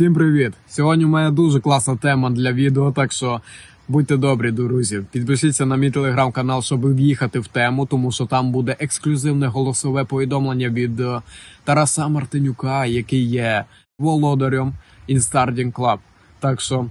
Всім привіт! Сьогодні у мене дуже класна тема для відео, так що будьте добрі, друзі. Підпишіться на мій телеграм-канал, щоб в'їхати в тему, тому що там буде ексклюзивне голосове повідомлення від е, Тараса Мартинюка, який є володарем Instarding Club. Так що,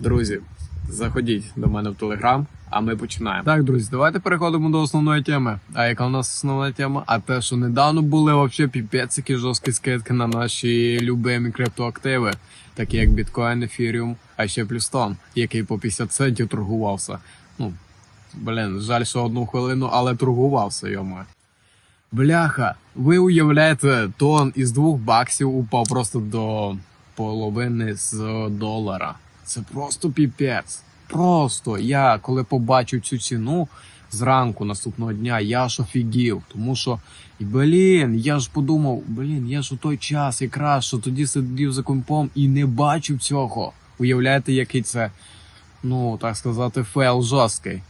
друзі, заходіть до мене в телеграм. А ми починаємо. Так, друзі, давайте переходимо до основної теми. А яка у нас основна тема? А те, що недавно були вообще піпецькі жорсткі скидки на наші любимі криптоактиви, такі як біткоін, ефіріум, а ще плюстон, який по 50 центів торгувався. Ну, блін, жаль, що одну хвилину, але торгувався йому. Бляха, ви уявляєте, тон із двох баксів упав просто до половини з долара. Це просто піпець. Просто я коли побачив цю ціну зранку наступного дня, я ж офігів. Тому що, і, блін, я ж подумав, блін, я ж у той час якраз що тоді сидів за компом і не бачив цього. Уявляєте, який це, ну так сказати, фейл жорсткий.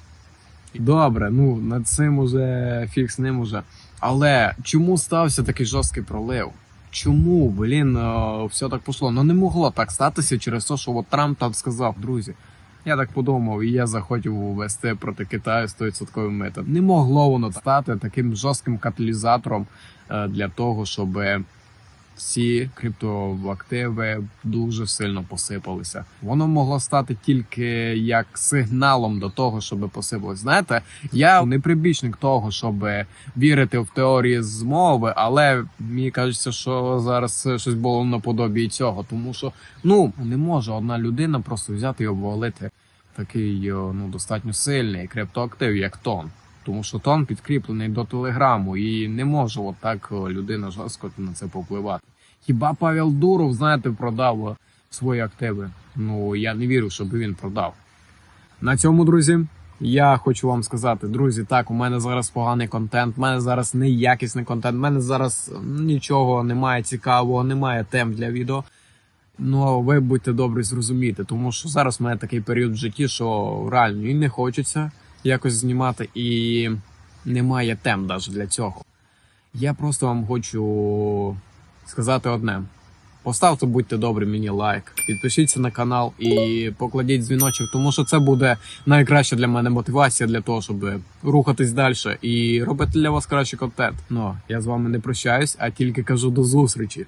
Добре, ну над цим уже фіг з ним уже. Але чому стався такий жорсткий пролив? Чому, блін, е, все так пішло? Ну не могло так статися через те, що от Трамп там сказав, друзі. Я так подумав, і я захотів ввести проти Китаю 100% метод. Не могло воно стати таким жорстким каталізатором е, для того, щоб всі криптоактиви дуже сильно посипалися. Воно могло стати тільки як сигналом до того, щоб посипалось. Знаєте, я не прибічник того, щоб вірити в теорії змови, але мені кажеться, що зараз щось було наподобі цього, тому що ну не може одна людина просто взяти і обвалити такий ну достатньо сильний криптоактив, як тон. Тому що тон підкріплений до телеграму, і не може отак людина жорстко на це попливати. Хіба Павел Дуров, знаєте, продав свої активи? Ну я не вірю, щоб він продав. На цьому, друзі, я хочу вам сказати, друзі, так, у мене зараз поганий контент, у мене зараз неякісний контент, у мене зараз нічого немає цікавого, немає тем для відео. Ну, ви будьте добрі зрозуміти, тому що зараз у мене такий період в житті, що реально і не хочеться якось знімати, і немає тем навіть для цього. Я просто вам хочу сказати одне: поставте, будьте добрі, мені лайк, підпишіться на канал і покладіть дзвіночок, тому що це буде найкраща для мене мотивація для того, щоб рухатись далі і робити для вас кращий контент. Ну я з вами не прощаюсь, а тільки кажу до зустрічі.